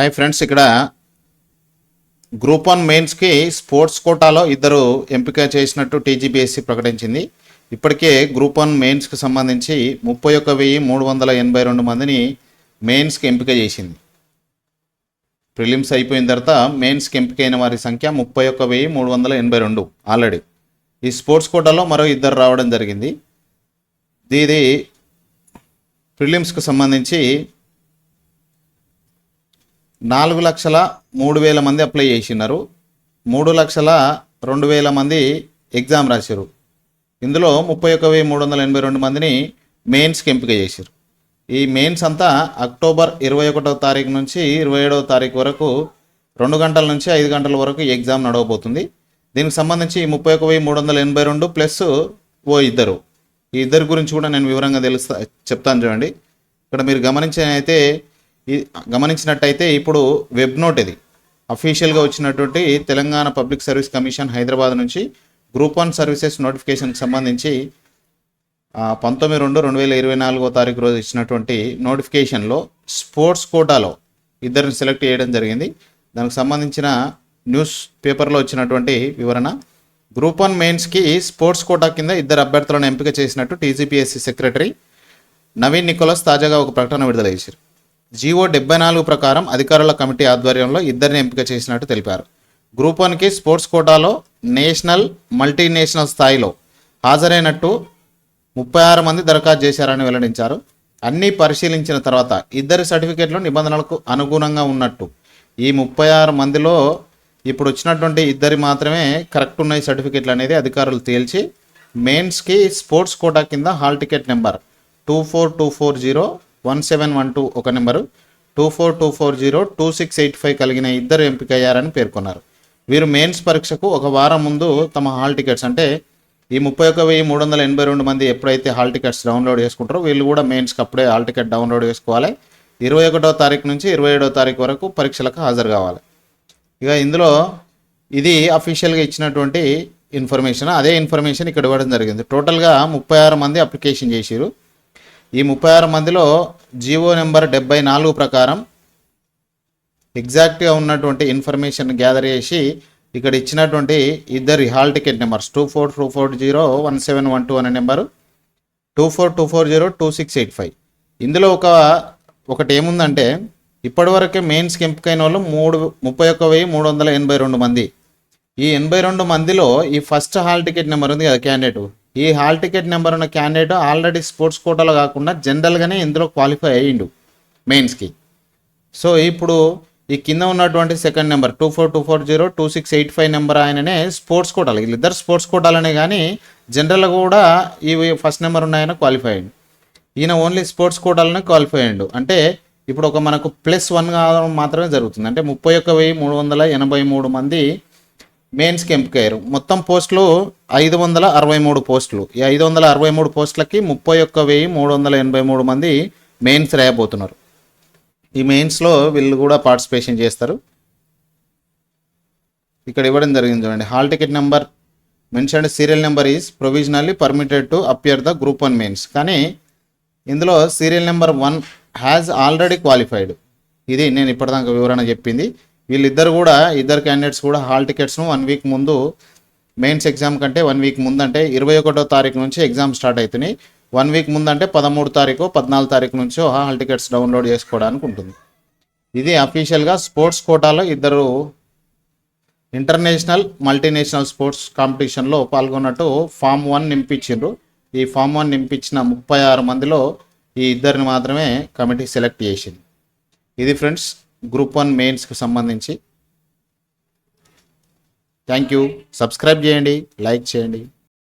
Hi friends ఇక్కడ group one మెయిన్స్కి sports కోటాలో ఇద్దరు ఎంపిక చేసినట్టు టీజీబీఎస్సీ ప్రకటించింది. ఇప్పటికే గ్రూప్ వన్ మెయిన్స్కి సంబంధించి ముప్పై ఒక్క వెయ్యి మూడు వందల ఎనభై రెండు మందిని మెయిన్స్కి ఎంపిక చేసింది. ప్రిలిమ్స్ అయిపోయిన తర్వాత మెయిన్స్కి ఎంపికైన వారి సంఖ్య ముప్పై ఒక్క వెయ్యి మూడు వందల ఎనభై రెండు ఆల్రెడీ. ఈ స్పోర్ట్స్ కోటాలో మరో ఇద్దరు రావడం జరిగింది. ఇది ప్రిలిమ్స్కి సంబంధించి నాలుగు లక్షల మూడు వేల మంది అప్లై చేసినారు. మూడు లక్షల రెండు వేల మంది ఎగ్జామ్ రాశారు ఇందులో ముప్పై ఒక్క వెయ్యి మూడు వందల ఎనభై రెండు మందిని మెయిన్స్కి ఎంపిక చేశారు ఈ మెయిన్స్ అంతా అక్టోబర్ ఇరవై ఒకటో తారీఖు నుంచి ఇరవై ఏడవ తారీఖు వరకు రెండు గంటల నుంచి ఐదు గంటల వరకు ఈ ఎగ్జామ్ నడవబోతుంది. దీనికి సంబంధించి ముప్పై ఒక వెయ్యి మూడు వందల ఎనభై రెండు ప్లస్ ఓ ఇద్దరు. ఈ ఇద్దరు గురించి కూడా నేను వివరంగా తెలుస్తా చెప్తాను చూడండి. ఇక్కడ మీరు గమనించినైతే గమనించినట్టయితే ఇప్పుడు వెబ్ నోట్ ఇది. అఫీషియల్గా వచ్చినటువంటి Telangana public service commission Hyderabad నుంచి గ్రూప్ వన్ సర్వీసెస్ నోటిఫికేషన్కి సంబంధించి పంతొమ్మిది రెండు రెండు వేల ఇరవై నాలుగో తారీఖు రోజు ఇచ్చినటువంటి నోటిఫికేషన్లో స్పోర్ట్స్ కోటాలో ఇద్దరిని సెలెక్ట్ చేయడం జరిగింది. దానికి సంబంధించిన న్యూస్ పేపర్లో వచ్చినటువంటి వివరణ. గ్రూప్ వన్ మెయిన్స్కి స్పోర్ట్స్ కోటా కింద ఇద్దరు అభ్యర్థులను ఎంపిక చేసినట్టు టీజీపీఎస్సీ సెక్రటరీ నవీన్ నికోలస్ తాజాగా ఒక ప్రకటన విడుదల చేశారు. జీవో డెబ్బై నాలుగు ప్రకారం అధికారుల కమిటీ ఆధ్వర్యంలో ఇద్దరిని ఎంపిక చేసినట్టు తెలిపారు. గ్రూప్ వన్కి స్పోర్ట్స్ కోటాలో నేషనల్ మల్టీనేషనల్ స్థాయిలో హాజరైనట్టు ముప్పై ఆరు మంది దరఖాస్తు చేశారని వెల్లడించారు. అన్నీ పరిశీలించిన తర్వాత ఇద్దరి సర్టిఫికేట్లు నిబంధనలకు అనుగుణంగా ఉన్నట్టు ఈ ముప్పై ఆరు మందిలో ఇప్పుడు వచ్చినటువంటి ఇద్దరి మాత్రమే కరెక్ట్ ఉన్నాయి సర్టిఫికేట్లు అనేది అధికారులు తేల్చి మెయిన్స్కి స్పోర్ట్స్ కోటా కింద hall ticket number two four two four zero one seven one two ఒక number two four two four zero two six eight five కలిగిన ఇద్దరు ఎంపికయ్యారని పేర్కొన్నారు. వీరు మెయిన్స్ పరీక్షకు ఒక వారం ముందు తమ హాల్ టికెట్స్ అంటే ఈ ముప్పై ఒక వెయ్యి మూడు వందల ఎనభై రెండు మంది ఎప్పుడైతే హాల్ టికెట్స్ డౌన్లోడ్ చేసుకుంటారో వీళ్ళు కూడా మెయిన్స్కి అప్పుడే హాల్ టికెట్ డౌన్లోడ్ చేసుకోవాలి. ఇరవై ఒకటో తారీఖు నుంచి ఇరవై ఏడో తారీఖు వరకు పరీక్షలకు హాజరు కావాలి. ఇక ఇందులో ఇది అఫీషియల్గా ఇచ్చినటువంటి ఇన్ఫర్మేషన్ అదే ఇన్ఫర్మేషన్ ఇక్కడ ఇవ్వడం జరిగింది. టోటల్గా ముప్పై ఆరు మంది అప్లికేషన్ చేసిరు ఈ ముప్పై ఆరు మందిలో జీవో నెంబర్ డెబ్బై నాలుగు ప్రకారం ఎగ్జాక్ట్గా ఉన్నటువంటి ఇన్ఫర్మేషన్ గ్యాదర్ చేసి ఇక్కడ ఇచ్చినటువంటి ఇద్దరి hall ticket numbers two four two four zero one seven one two అనే number two four two four zero two six eight five. ఇందులో ఒక ఒకటి ఏముందంటే ఇప్పటివరకే మెయిన్స్కి ఎంపికైన వాళ్ళు మూడు ముప్పై ఒక్క వెయ్యి మూడు వందల ఎనభై రెండు మంది. ఈ ఎనభై రెండు మందిలో ఈ ఫస్ట్ హాల్ టికెట్ నెంబర్ ఉంది కదా క్యాండిడేట్. ఈ హాల్ టికెట్ నెంబర్ ఉన్న క్యాండిడేట్ ఆల్రెడీ స్పోర్ట్స్ కోటాలో కాకుండా జనరల్గానే ఇందులో క్వాలిఫై అయ్యిండు మెయిన్స్కి సో ఇప్పుడు ఈ కింద ఉన్నటువంటి second number two four two four zero two six eight five number ఆయననే స్పోర్ట్స్ కోటాలు. వీళ్ళిద్దరు స్పోర్ట్స్ కోటాలనే కానీ జనరల్గా కూడా ఈ ఫస్ట్ నెంబర్ ఉన్నాయన క్వాలిఫై అయ్యిండు. ఈయన ఓన్లీ స్పోర్ట్స్ కోటాలనే క్వాలిఫై అయ్యిండు. అంటే ఇప్పుడు ఒక మనకు ప్లస్ వన్ కావడం మాత్రమే జరుగుతుంది. అంటే ముప్పై ఒక్క వెయ్యి మూడు వందల ఎనభై మూడు మంది మెయిన్స్కి ఎంపికయ్యారు. మొత్తం పోస్టులు ఐదు వందల అరవై మూడు పోస్టులు. ఈ ఐదు వందల అరవై మూడు పోస్టులకి ముప్పై ఒక్క వెయ్యి మూడు వందల ఎనభై మూడు మంది మెయిన్స్ రాయబోతున్నారు. ఈ మెయిన్స్లో వీళ్ళు కూడా పార్టిసిపేషన్ చేస్తారు. ఇక్కడ ఇవ్వడం జరిగింది చూడండి. Hall ticket number mention serial number is provisionally permitted to appear the group one mains. కానీ ఇందులో serial number one has already qualified. ఇది నేను ఇప్పటిదాకా వివరణ చెప్పింది. వీళ్ళిద్దరు కూడా ఇద్దరు క్యాండిడేట్స్ కూడా హాల్ టికెట్స్ను వన్ వీక్ ముందు మెయిన్స్ ఎగ్జామ్ కంటే వన్ వీక్ ముందు అంటే ఇరవై ఒకటో తారీఖు నుంచి ఎగ్జామ్ స్టార్ట్ అవుతున్నాయి. వన్ వీక్ ముందంటే పదమూడు తారీఖు పద్నాలుగు తారీఖు నుంచో హాల్ టికెట్స్ డౌన్లోడ్ చేసుకోవడానికి ఉంటుంది. ఇది అఫీషియల్గా స్పోర్ట్స్ కోటాలో ఇద్దరు ఇంటర్నేషనల్ మల్టీనేషనల్ స్పోర్ట్స్ కాంపిటీషన్లో పాల్గొన్నట్టు ఫామ్ వన్ నింపించిండ్రు. ఈ ఫామ్ వన్ నింపించిన ముప్పై ఆరు మందిలో ఈ ఇద్దరిని మాత్రమే కమిటీ సెలెక్ట్ చేసింది. ఇది ఫ్రెండ్స్ గ్రూప్ వన్ మెయిన్స్కి సంబంధించి. థ్యాంక్ యూ సబ్స్క్రైబ్ చేయండి లైక్ చేయండి.